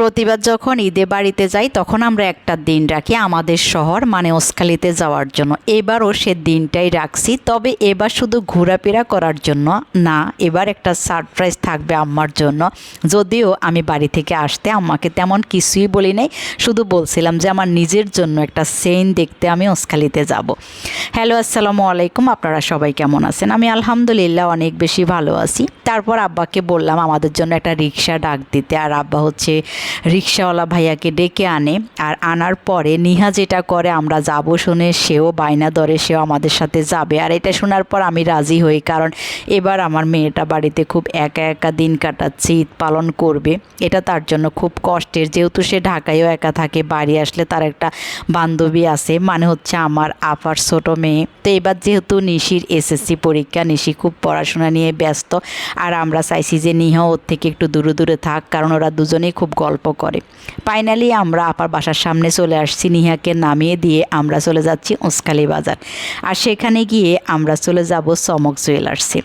প্রতিবার যখন ঈদে বাড়িতে যাই, তখন আমরা একটা দিন রাখি আমাদের শহর মানে ওসখালিতে যাওয়ার জন্য। এবারও সে দিনটাই রাখছি, তবে এবার শুধু ঘোরাফেরা করার জন্য না, এবার একটা সারপ্রাইজ থাকবে আম্মার জন্য। যদিও আমি বাড়ি থেকে আসতে আম্মাকে তেমন কিছুই বলি নাই, শুধু বলছিলাম যে আমার নিজের জন্য একটা সেন দেখতে আমি ওসখালিতে যাব। হ্যালো, আসসালামু আলাইকুম, আপনারা সবাই কেমন আছেন? আমি আলহামদুলিল্লাহ অনেক বেশি ভালো আছি। তারপর আব্বাকে বললাম আমাদের জন্য একটা রিক্সা ডাক দিতে, আর আব্বা হচ্ছে রিক্সাওয়ালা ভাইয়াকে ডেকে আনে আর আনার পরে নিহা যেটা করে, আমরা যাব শুনে সেও বায়না দরে সেও আমাদের সাথে যাবে। আর এটা শোনার পর আমি রাজি হই, কারণ এবার আমার মেয়েটা বাড়িতে খুব একা একা দিন কাটাচ্ছে, ঈদ পালন করবে। এটা তার জন্য খুব কষ্টের। যেহেতু সে ঢাকায়ও একা থাকে, বাড়ি আসলে তার একটা বান্ধবী আছে মানে হচ্ছে আমার আপার ছোট মেয়ে। তো এবার যেহেতু নিশির এসএসসি পরীক্ষা, নিশি খুব পড়াশোনা নিয়ে ব্যস্ত। আর আমরা চাইছি যে নিহা ওর থেকে একটু দূরে দূরে থাক, কারণ ওরা দুজনেই খুব গল্প করে। ফাইনালি আমরা আপার বাসার সামনে চলে আসছি নিহাকে নামিয়ে দিয়ে আমরা চলে যাচ্ছি উস্কালি বাজার। আর সেখানে গিয়ে আমরা চলে যাব চমক জুয়েলার্সে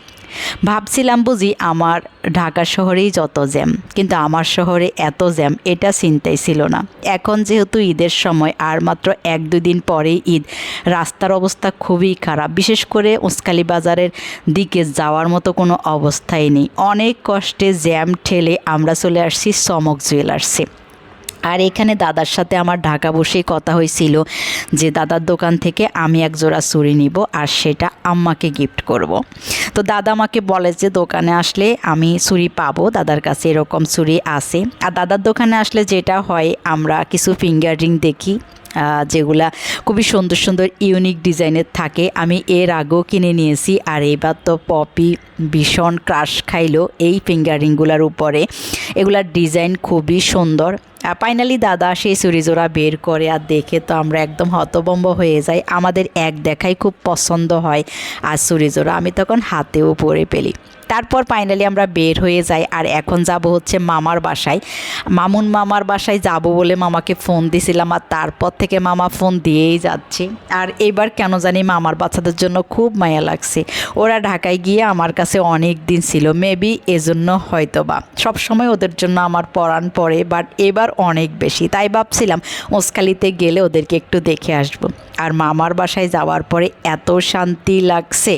ভাবছিলাম বুঝি আমার ঢাকা শহরেই যত জ্যাম, কিন্তু আমার শহরে এত জ্যাম, এটা চিন্তাই ছিল না। এখন যেহেতু ঈদের সময়, আর মাত্র এক দুই দিন পরেই ঈদ, রাস্তার অবস্থা খুবই খারাপ। বিশেষ করে উস্কালি বাজারের দিকে যাওয়ার মতো কোনো অবস্থাই নেই। অনেক কষ্টে জ্যাম ঠেলে আমরা চলে আসছি চমক জুয়েলার্সে। আর এখানে দাদার সাথে আমার ঢাকা বসেই কথা হয়েছিল যে, দাদার দোকান থেকে আমি এক জোড়া ছুরি নিব আর সেটা আম্মাকে গিফট করব। তো দাদা আমাকে বলে যে, দোকানে আসলে আমি ছুরি পাবো, দাদার কাছে এরকম ছুরি আছে আর দাদার দোকানে আসলে যেটা হয়, আমরা কিছু ফিঙ্গার রিং দেখি যেগুলা খুবই সুন্দর সুন্দর ইউনিক ডিজাইনের থাকে। আমি এর আগেও কিনে নিয়েছি, আর এবার তো পপি ভীষণ ক্রাশ খাইলো এই ফিঙ্গারিংগুলোর উপরে। এগুলার ডিজাইন খুবই সুন্দর। ফাইনালি দাদা সেই চুরিজোড়া বের করে, আর দেখে তো আমরা একদম হতবম্ব হয়ে যাই। আমাদের এক দেখাই খুব পছন্দ হয় আর চুরিজোড়া, আমি তখন হাতেও পরে পেলি তারপর ফাইনালি আমরা বের হয়ে যাই, আর এখন যাব হচ্ছে মামার বাসায়। মামুন মামার বাসায় যাব বলে মামাকে ফোন দিছিলাম, আর তারপর থেকে মামা ফোন দিয়েই যাচ্ছে। আর এবার কেন জানি মামার বাচ্চাদের জন্য খুব মায়া লাগছে। ওরা ঢাকায় গিয়ে আমার কাছে অনেক দিন ছিল, মেবি এজন্য হয়তো বা সবসময় ওদের জন্য আমার পড়ান পড়ে, বাট এবার অনেক বেশি। তাই ভাবছিলাম ওসখালিতে গেলে ওদেরকে একটু দেখে আসব। আর মামার বাসায় যাওয়ার পরে এত শান্তি লাগছে,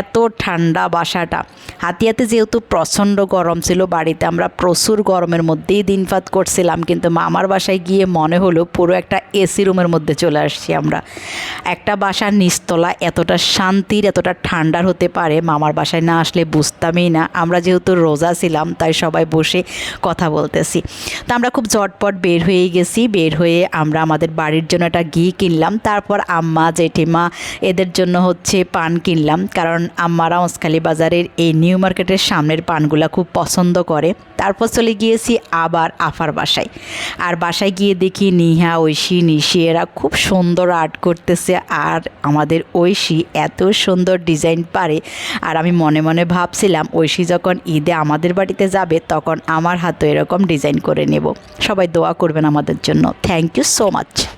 এত ঠান্ডা বাসাটা। হাতিয়াতে যেহেতু প্রচণ্ড গরম ছিল, বাড়িতে আমরা প্রচুর গরমের মধ্যেই দিনপাত করছিলাম, কিন্তু মামার বাসায় গিয়ে মনে হলো পুরো একটা এসি রুমের মধ্যে চলে আসছি আমরা। একটা বাসার নিচতলা এতটা শান্তির, এতটা ঠান্ডার হতে পারে, মামার বাসায় না আসলে বুঝতামই না। আমরা যেহেতু রোজা ছিলাম, তাই সবাই বসে কথা বলতেছি। তো আমরা খুব ঝটপট বের হয়ে গেছি। বের হয়ে আমরা আমাদের বাড়ির জন্য একটা ঘি কিনলাম। তারপর আম্মা, জেঠিমা এদের জন্য হচ্ছে পান কিনলাম। কারণ আম্মারা ওসখালি বাজারের এই নিউ মার্কেটের সামনের পানগুলা খুব পছন্দ করে। তারপর চলে গিয়েছি আবার আফার বাসায়। আর বাসায় গিয়ে দেখি নিহা, ঐশী, নিশি এরা খুব সুন্দর আর্ট করতেছে আর আমাদের ঐশী এত সুন্দর ডিজাইন পারে। আর আমি মনে মনে ভাবছিলাম, ঐশী যখন ঈদে আমাদের বাড়িতে যাবে, তখন আমার হাতে এরকম ডিজাইন করে নেব। সবাই দোয়া করবেন আমাদের জন্য। Thank you so much